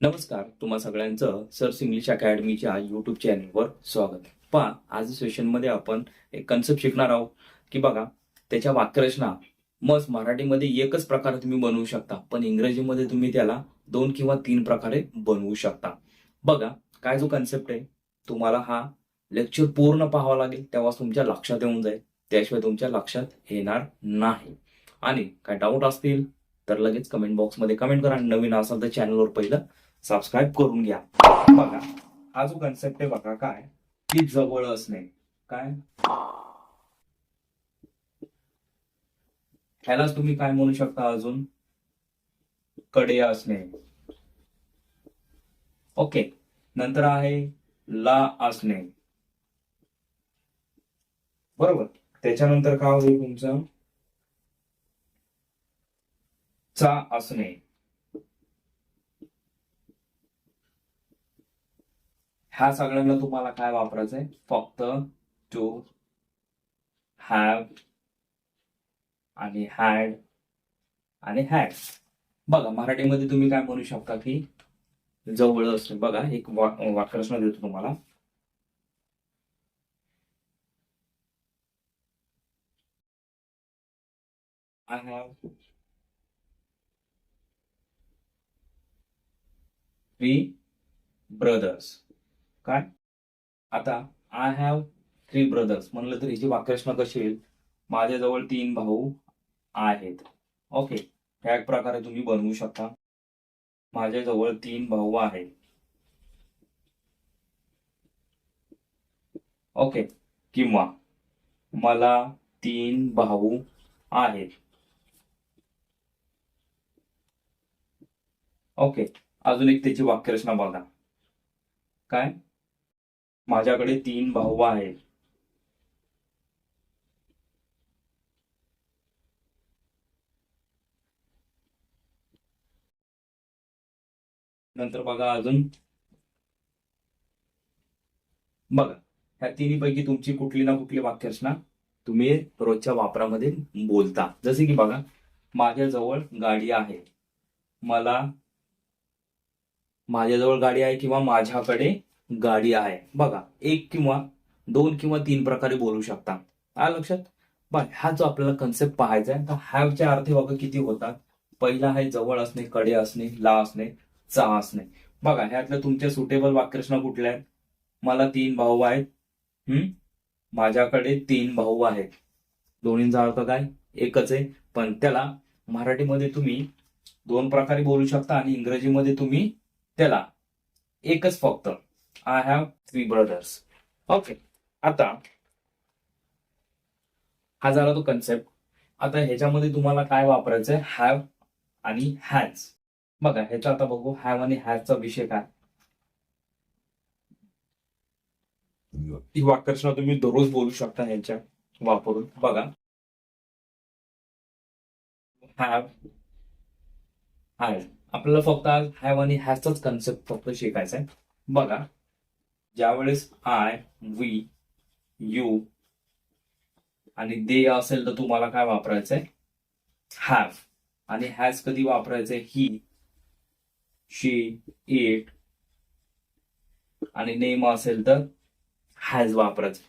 नमस्कार तुम्हा सगळ्यांचं सर्स इंग्लिश अकॅडमीच्या युट्यूब चॅनलवर स्वागत. पहा आज सेशनमध्ये आपण एक कन्सेप्ट शिकणार आहोत. की बघा त्याच्या वाक्यरचना. मस्त मराठीमध्ये एकच प्रकारे तुम्ही बनवू शकता पण इंग्रजीमध्ये तुम्ही त्याला दोन किंवा तीन प्रकारे बनवू शकता. बघा काय जो कन्सेप्ट आहे तुम्हाला हा लेक्चर पूर्ण पाहावा लागेल तेव्हाच तुमच्या लक्षात येऊन जाईल. त्याशिवाय तुमच्या लक्षात येणार नाही. आणि काय डाऊट असतील तर लगेच कमेंट बॉक्समध्ये कमेंट करा. आणि नवीन असाल तर चॅनलवर पहिलं सबस्क्राईब करून घ्या. बघा हा जो कन्सेप्ट आहे बघा काय? की जवळ असणे. काय? ह्यालाच तुम्ही काय म्हणू शकता अजून? कडे असणे. ओके नंतर आहे ला असणे. बरोबर. त्याच्यानंतर काय होईल तुमचं? चा असणे. ह्या सगळ्यांना तुम्हाला काय वापरायचंय? फक्त टू हॅव आणि हॅड आणि हॅड बघा मराठीमध्ये तुम्ही काय म्हणू शकता की जवळ असते. बघा एक वा- वाक्यरचना देतो तुम्हाला. आय हॅव थ्री ब्रदर्स काय? आता आय हॅव थ्री ब्रदर्स म्हणलं तर हिची वाक्यरचना कशी येईल? माझ्याजवळ तीन भाऊ आहेत. ओके ह्या एक प्रकारे तुम्ही बनवू शकता. माझ्याजवळ तीन भाऊ आहेत. ओके किंवा मला तीन भाऊ आहेत. ओके अजून एक त्याची वाक्यरचना बघा. काय? माझ्याकडे तीन भाऊ आहेत. नंतर बघा अजून. बघा ह्या तिन्ही पैकी तुमची कुठली ना कुठली वाक्यरचना तुम्ही रोजच्या वापरामध्ये बोलता. जसे की बघा माझ्याजवळ गाडी आहे. मला माझ्याजवळ गाडी आहे किंवा माझ्याकडे गाडी आहे. बघा एक किंवा दोन किंवा तीन प्रकारे बोलू शकता. आलं लक्षात? बघ हा जो आपल्याला कन्सेप्ट पाहायचा आहे तर हॅवचे अर्थ बघा किती होतात. पहिला आहे जवळ असणे कडे असणे ला असणे चा असणे. बघा ह्यातल्या तुमच्या सुटेबल वाक्यरचना कुठल्या आहेत? मला तीन भाऊ आहेत. हम्म? माझ्याकडे तीन भाऊ आहेत. दोन्हींचा अर्थ काय? एकच आहे. पण त्याला मराठीमध्ये तुम्ही दोन प्रकारे बोलू शकता आणि इंग्रजीमध्ये तुम्ही त्याला एकच फक्त. I have three brothers okay आता हा झाला तो कन्सेप्ट आता ह्याच्यामध्ये तुम्हाला काय वापरायचं आहे हॅव आणि हॅज बघा ह्याचा आता बघू हॅव आणि हॅजचा विषय काय? ही वाक्यरचना तुम्ही दररोज बोलू शकता ह्याच्या वापरून. बघा. हॅव हॅज आपल्याला फक्त आज हॅव आणि हॅजचाच कन्सेप्ट फक्त शिकायचा आहे बघा. ज्यावेळेस आय वी यू आणि दे असेल तर तुम्हाला काय वापरायचंय? हॅव आणि हॅज कधी वापरायचंय? ही शी इट आणि नेम असेल तर हॅज वापरायचं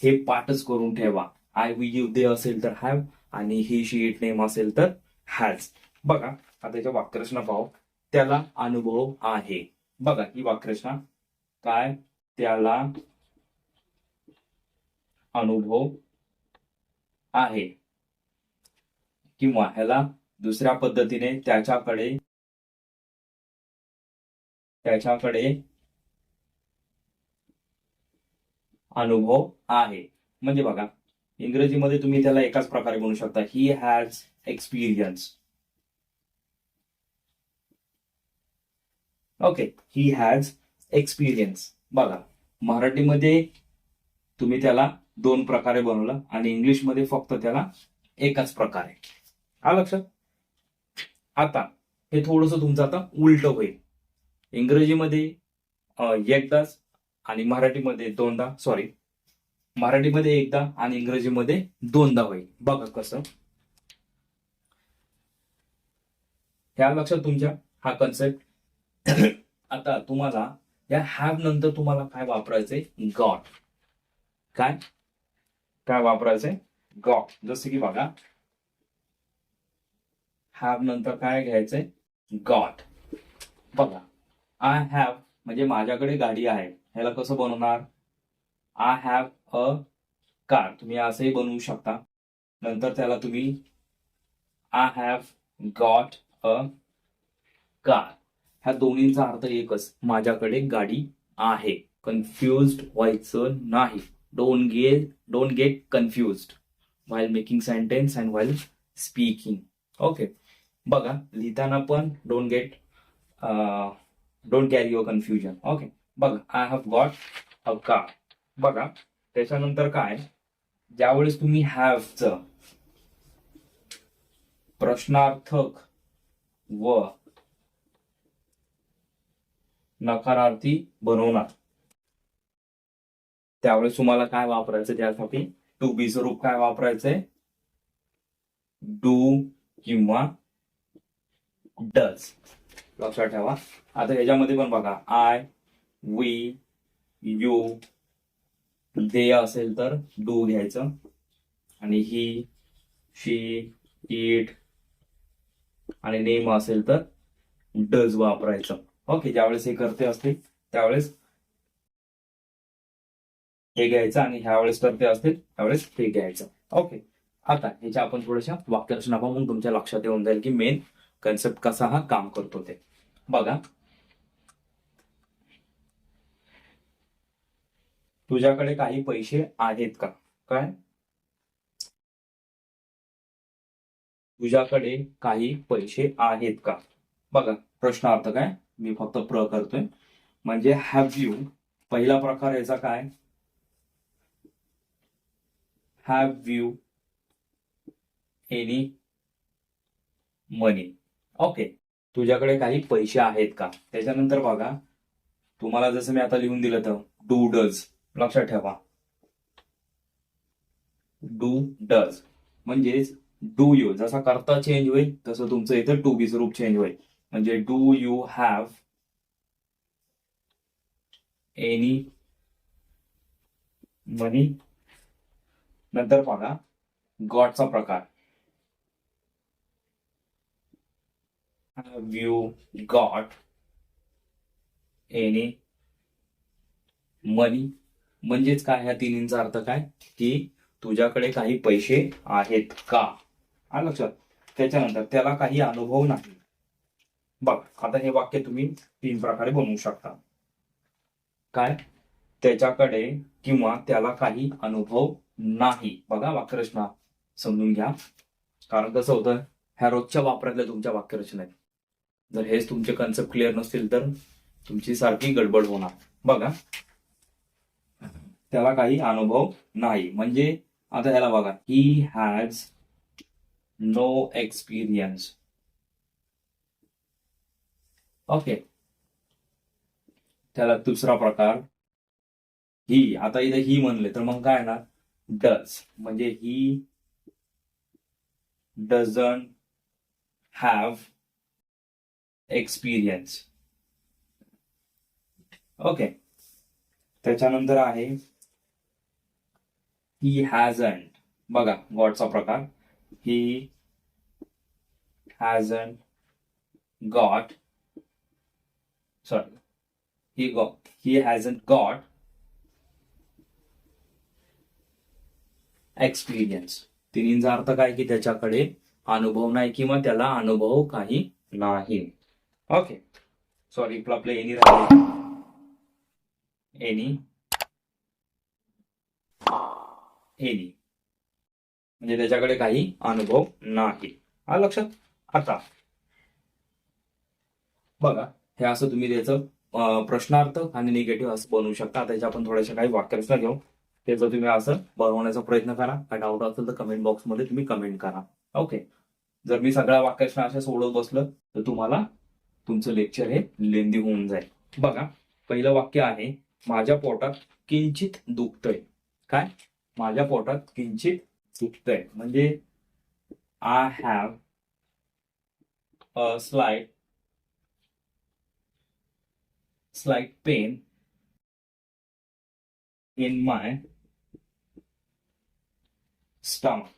हे पाठच करून ठेवा. आय वी यू दे असेल तर हॅव आणि ही शी इट नेम असेल तर हॅज बघा आता त्याच्या वाक्यरचना पाहू. त्याला अनुभव आहे. बघा ही वाक्यरचना काय त्याला अनुभव आहे. किंवा ह्याला दुसऱ्या पद्धतीने त्याच्याकडे त्याच्याकडे अनुभव आहे. म्हणजे बघा इंग्रजीमध्ये तुम्ही त्याला एकाच प्रकारे म्हणू शकता. He has experience okay he has experience बघा मराठीमध्ये तुम्ही त्याला दोन प्रकारे बनवलं आणि इंग्लिशमध्ये फक्त त्याला एकाच प्रकारे. हा लक्षात? आता हे थोडस तुमचं आता उलट होईल. इंग्रजीमध्ये एकदाच आणि मराठीमध्ये दोनदा सॉरी मराठीमध्ये एकदा आणि इंग्रजीमध्ये दोनदा होईल. बघा कसं. ह्या लक्षात तुमच्या हा कन्सेप्ट आता तुम्हाला या हॅव नंतर तुम्हाला काय वापरायचंय? गॉट काय? काय वापरायचंय? गॉट जसं की बघा. हॅव नंतर काय घ्यायचंय? गॉट बघा. आय हॅव म्हणजे माझ्याकडे गाडी आहे. ह्याला कसं बनवणार? आय हॅव अ कार तुम्ही असंही बनवू शकता. नंतर त्याला तुम्ही I have got a car ह्या दोन्हींचा अर्थ एकच. माझ्याकडे गाडी आहे. कन्फ्युज्ड व्हायचं नाही. Don't get don't get confused while making sentence and while speaking okay बघा लिहिताना पण don't get don't carry your confusion okay बघा I have got a car बघा त्याच्यानंतर काय? ज्यावेळेस तुम्ही हॅवचं प्रश्नार्थक व नकारार्थी बनवणार. त्यावेळेस तुम्हाला काय वापरायचं त्यासाठी? टू बी रूप काय वापरायचंय? डू किंवा डज लक्षात ठेवा. आता ह्याच्यामध्ये पण बघा. आय वी यू दे असेल तर डू घ्यायचं. आणि ही शी इट आणि नेम असेल तर डज वापरायचं. ओके ज्यावेळेस हे करते असते त्यावेळेस हे घ्यायचं आणि ह्या वेळेस करते असतील त्यावेळेस हे घ्यायचं. ओके आता ह्याच्या आपण थोड्याशा वाक्यरचना पाहून तुमच्या लक्षात येऊन जाईल की मेन कन्सेप्ट कसा हा काम करतो ते. बघा. तुझ्याकडे काही पैसे आहेत का? काय? तुझ्याकडे काही पैसे आहेत का? बघा प्रश्नार्थ काय? मी फक्त प्र करतोय. म्हणजे हॅव यू पहिला प्रकार याचा काय? Have you any money okay तुझ्याकडे काही पैसे आहेत का? त्याच्यानंतर बघा. तुम्हाला जसं मी आता लिहून दिलं तर डू डज लक्षात ठेवा. डू डज म्हणजेच डू यू जसा करता चेंज होईल तसं तुमचं इथं टू बी रूप चेंज होईल. म्हणजे do you have any money? नंतर बघा. गॉडचा प्रकार. Have you got any money म्हणजेच काय? ह्या तिन्हींचा अर्थ काय? की तुझ्याकडे काही पैसे आहेत का? आलं लक्षात. त्याच्यानंतर त्याला काही अनुभव नाही. बघ आता हे वाक्य तुम्ही तीन प्रकारे बनवू शकता. काय? त्याच्याकडे किंवा त्याला काही अनुभव नाही. बघा वाक्यरचना समजून घ्या. कारण कसं होतं ह्या रोजच्या वापरातल्या तुमच्या वाक्यरचना आहेत. जर हेच तुमचे कन्सेप्ट क्लिअर नसतील तर तुमची सारखी गडबड होणार. बघा. त्याला काही अनुभव नाही. म्हणजे आता ह्याला बघा. He has no experience okay. त्याला दुसरा प्रकार. ही आता इथे ही म्हणले तर मग काय ना डज म्हणजे he doesn't have experience okay. त्याच्यानंतर आहे ही हॅझंट बघा गॉडचा प्रकार. He hasn't got sorry. He got he hasn't got experience तिन्हींचा अर्थ काय की त्याच्याकडे अनुभव नाही किंवा त्याला अनुभव काही नाही. ओके सॉरी आपले एनी राहिले एनी एनी म्हणजे त्याच्याकडे काही अनुभव नाही. हा लक्षात? आता. बघा. हे असं तुम्ही त्याचं प्रश्नार्थ आणि निगेटिव्ह असं बनवू शकता. त्याच्या आपण थोड्याशा काही वाक्यरचना घेऊ. त्याचं तुम्ही असं बनवण्याचा प्रयत्न करा काय डाऊट असेल तर कमेंट बॉक्समध्ये तुम्ही कमेंट करा. ओके जर मी सगळ्या वाक्यरचना अशा सोडत बसलं तर तुम्हाला तुमचं लेक्चर हे लेंदी होऊन जाईल. बघा पहिलं वाक्य आहे माझ्या पोटात किंचित दुखतंय. काय? माझ्या पोटात किंचित दुखतंय. म्हणजे I have a slide slight pain in my stomach.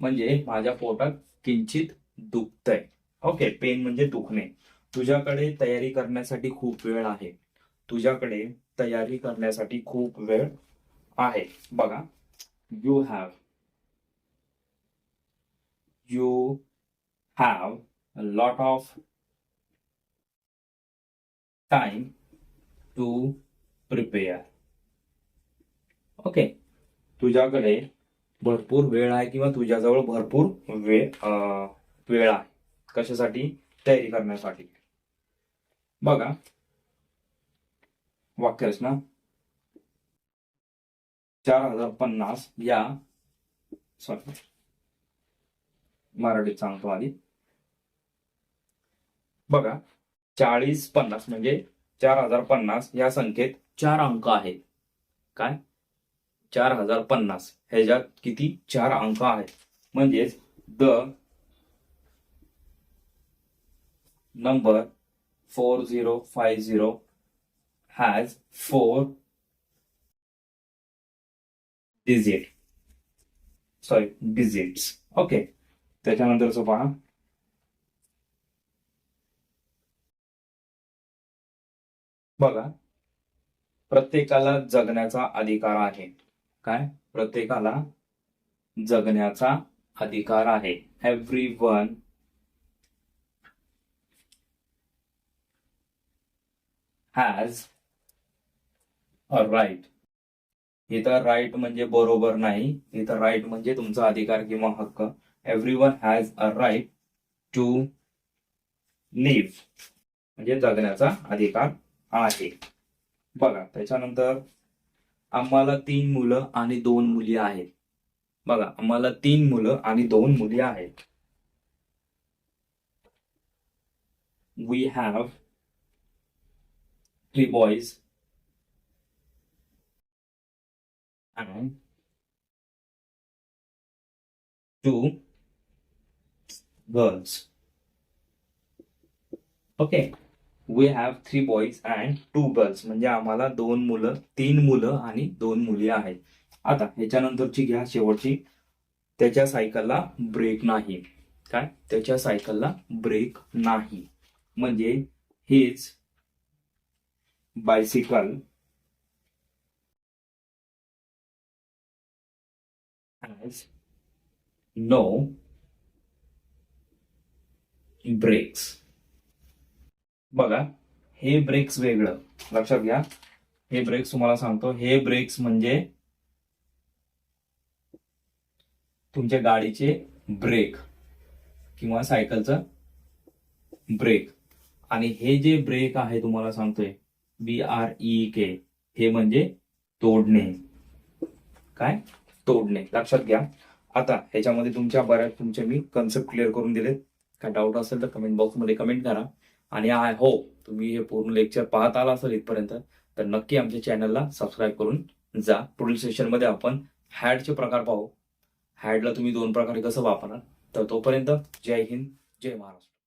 म्हणजे माझ्या पोटात किंचित दुखतंय. ओके पेन म्हणजे दुखणे. तुझ्याकडे तयारी करण्यासाठी खूप वेळ आहे. तुझ्याकडे तयारी करण्यासाठी खूप वेळ आहे. बघा. You have you have a lot of time to prepare. Okay तुझ्याकडे भरपूर वेळ आहे किंवा तुझ्याजवळ भरपूर वेळ वेळ आहे. कशासाठी? तयारी करण्यासाठी. बघा. वाक्यरचना. चार हजार पन्नास या सॉरी मराठीत सांगतो आधी. बघा चाळीस पन्नास म्हणजे चार हजार पन्नास या संख्येत चार अंक आहेत. काय? चार हजार पन्नास. ह्याच्यात किती? चार अंक आहेत. म्हणजेच the number four zero five zero has four digit. Sorry digits. Okay. त्याच्यानंतरचं पहा. बघा. प्रत्येकाला जगण्याचा अधिकार आहे. काय? प्रत्येकाला जगण्याचा अधिकार आहे. Everyone has a right इथं राईट म्हणजे बरोबर नाही. इथं राईट म्हणजे तुमचा अधिकार किंवा हक्क. Everyone has a right to live म्हणजे जगण्याचा अधिकार आहे. बघा त्याच्यानंतर आम्हाला तीन मुलं आणि दोन मुली आहेत. बघा आम्हाला तीन मुलं आणि दोन मुली आहेत. We have three boys and two girls okay we have three boys and two girls म्हणजे आम्हाला दोन मुलं तीन मुलं आणि दोन मुली आहेत. आता ह्याच्यानंतरची घ्या शेवटची. त्याच्या सायकलला ब्रेक नाही. काय? त्याच्या सायकलला ब्रेक नाही. म्हणजे हेच बायसिकल हॅज नो ब्रेक्स बघा हे ब्रेक्स वेगळं. लक्षात घ्या. हे ब्रेक्स तुम्हाला सांगतो. हे ब्रेक्स म्हणजे तुमच्या गाडीचे ब्रेक किंवा सायकलचं ब्रेक आणि हे जे ब्रेक आहे तुम्हाला सांगतोय बी आर ई के हे म्हणजे तोडणे. काय? तोडणे. लक्षात घ्या. आता ह्याच्यामध्ये तुमच्या बऱ्याच तुमचे मी कन्सेप्ट क्लिअर करून दिलेत. काय डाऊट असेल तर कमेंट बॉक्समध्ये कमेंट करा. आणि आय होप तुम्ही हे पूर्ण लेक्चर पाहत आला असेल इथपर्यंत तर नक्की आमच्या चॅनलला सबस्क्राईब करून जा. पुढील सेशनमध्ये आपण हॅडचे प्रकार पाहू. हॅडला तुम्ही दोन प्रकारे कसं वापरणार? तर तोपर्यंत जय हिंद जय महाराष्ट्र.